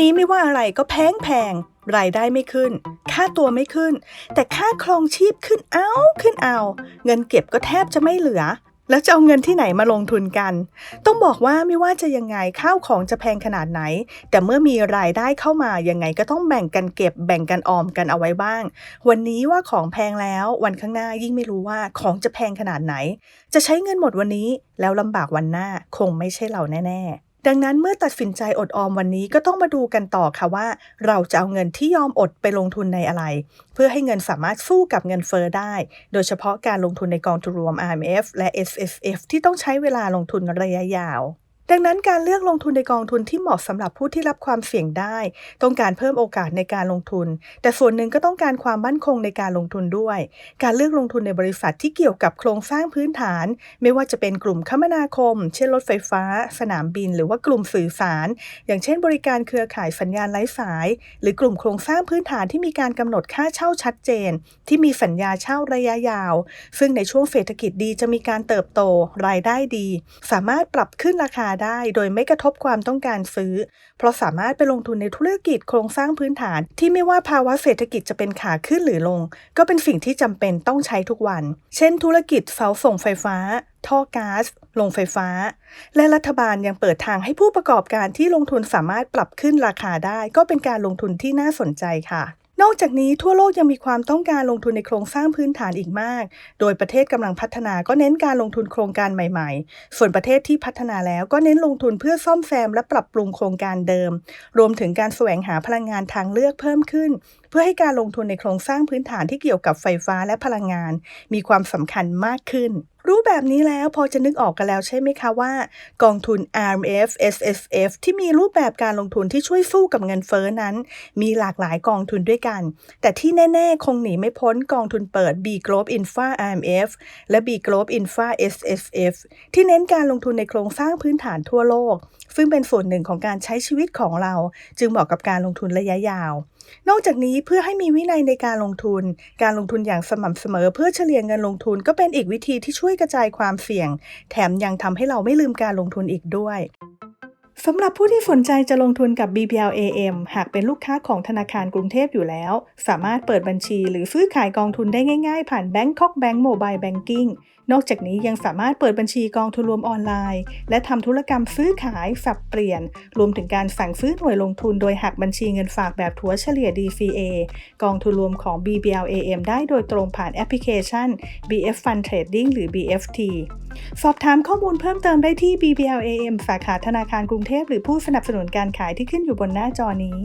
นี้ไม่ว่าอะไรก็แพงแพงรายได้ไม่ขึ้น ค่าตัวไม่ขึ้น แต่ค่าครองชีพขึ้นเอาขึ้นเอา เงินเก็บก็แทบจะไม่เหลือ แล้วจะเอาเงินที่ไหนมาลงทุนกัน ต้องบอกว่าไม่ว่าจะยังไงข้าวของจะแพงขนาดไหน แต่เมื่อมีรายได้เข้ามายังไงก็ต้องแบ่งกันเก็บแบ่งกันออมกันเอาไว้บ้าง วันนี้ว่าของแพงแล้ววันข้างหน้ายิ่งไม่รู้ว่าของจะแพงขนาดไหน จะใช้เงินหมดวันนี้แล้วลำบากวันหน้าคงไม่ใช่เราแน่ ๆ ดังนั้นเมื่อตัดสินใจอดออมวันนี้ก็ต้องมาดูกันต่อค่ะว่า เราจะเอาเงินที่ยอมอดไปลงทุนในอะไร เพื่อให้เงินสามารถสู้กับเงินเฟอ้อได้ โดยเฉพาะการลงทุนในกองทุนรวม RMF และ S F F ที่ต้องใช้เวลาลงทุนระยะยาว ดังนั้นการเลือกลงทุนในกองทุนที่เหมาะสำหรับผู้ที่รับความเสี่ยงได้ ต้องการเพิ่มโอกาสในการลงทุน แต่ส่วนหนึ่งก็ต้องการความมั่นคงในการลงทุนด้วย การเลือกลงทุนในบริษัทที่เกี่ยวกับโครงสร้างพื้นฐาน ไม่ว่าจะเป็นกลุ่มคมนาคม เช่นรถไฟฟ้า สนามบิน หรือว่ากลุ่มสื่อสาร อย่างเช่น บริการเครือข่ายสัญญาณไร้สาย หรือกลุ่มโครงสร้างพื้นฐานที่มีการกำหนดค่าเช่าชัดเจน ที่มีสัญญาเช่าระยะยาว ซึ่งในช่วงเศรษฐกิจดีจะมีการเติบโตรายได้ดี สามารถปรับขึ้นราคาได้โดยไม่กระทบความต้องการซื้อ เพราะสามารถไปลงทุนในธุรกิจโครงสร้างพื้นฐาน ที่ไม่ว่าภาวะเศรษฐกิจจะเป็นขาขึ้นหรือลง ก็เป็นสิ่งที่จำเป็นต้องใช้ทุกวัน เช่น ธุรกิจเสาส่งไฟฟ้า ท่อก๊าซโรงไฟฟ้า และรัฐบาลยังเปิดทางให้ผู้ประกอบการที่ลงทุนสามารถปรับขึ้นราคาได้ ก็เป็นการลงทุนที่น่าสนใจค่ะ อกจากนี้ทั่วโลกยังมีความต้องการลงทุนในโครงสร้างพื้นฐานอีกมาก โดยประเทศกำลังพัฒนาก็เน้นการลงทุนโครงการใหม่ๆ ส่วนประเทศที่พัฒนาแล้วก็เน้นลงทุนเพื่อซ่อมแซมและปรับปรุงโครงการเดิม รวมถึงการแสวงหาพลังงานทางเลือกเพิ่มขึ้น เพื่อให้การลงทุนในโครงสร้างพื้นฐานที่เกี่ยวกับไฟฟ้าและพลังงาน มีความสำคัญมากขึ้น รู้แบบนี้แล้วพอจะนึกออกกันแล้วใช่ไหมคะว่า กองทุน RMF SSF ที่มีรูปแบบการลงทุนที่ช่วยสู้กับเงินเฟ้อนั้น มีหลากหลายกองทุนด้วยกัน แต่ที่แน่ ๆ คงหนีไม่พ้นกองทุนเปิด B Globe Infra RMF และ B Globe Infra SSF ที่เน้นการลงทุนในโครงสร้างพื้นฐานทั่วโลก ซึ่งเป็นส่วนหนึ่งของการใช้ชีวิตของเรา จึงเหมาะกับการลงทุนระยะยาว นอกจากนี้เพื่อให้มีวินัยในการลงทุน การลงทุนอย่างสม่ำเสมอ เพื่อเฉลี่ยเงินลงทุนก็เป็นอีกวิธีที่ช่วยกระจายความเสี่ยง แถมยังทำให้เราไม่ลืมการลงทุนอีกด้วย สำหรับผู้ที่สนใจจะลงทุนกับ BPLAM หากเป็นลูกค้าของธนาคารกรุงเทพอยู่แล้ว สามารถเปิดบัญชีหรือซื้อขายกองทุนได้ง่ายๆ ผ่าน Bangkok Bank Mobile Banking นอกจากนี้ยังสามารถเปิดบัญชีกองทุนรวมออนไลน์ และทำธุรกรรมซื้อขายสับเปลี่ยน รวมถึงการสั่งซื้อหน่วยลงทุนโดยหักบัญชีเงินฝากแบบถัวเฉลี่ย DCA กองทุนรวมของ BBLAM ได้โดยตรงผ่านแอปพลิเคชัน BF Fund Trading หรือ BFT สอบถามข้อมูลเพิ่มเติมได้ที่ BBLAM สาขาธนาคารกรุงเทพหรือผู้สนับสนุนการขายที่ขึ้นอยู่บนหน้าจอนี้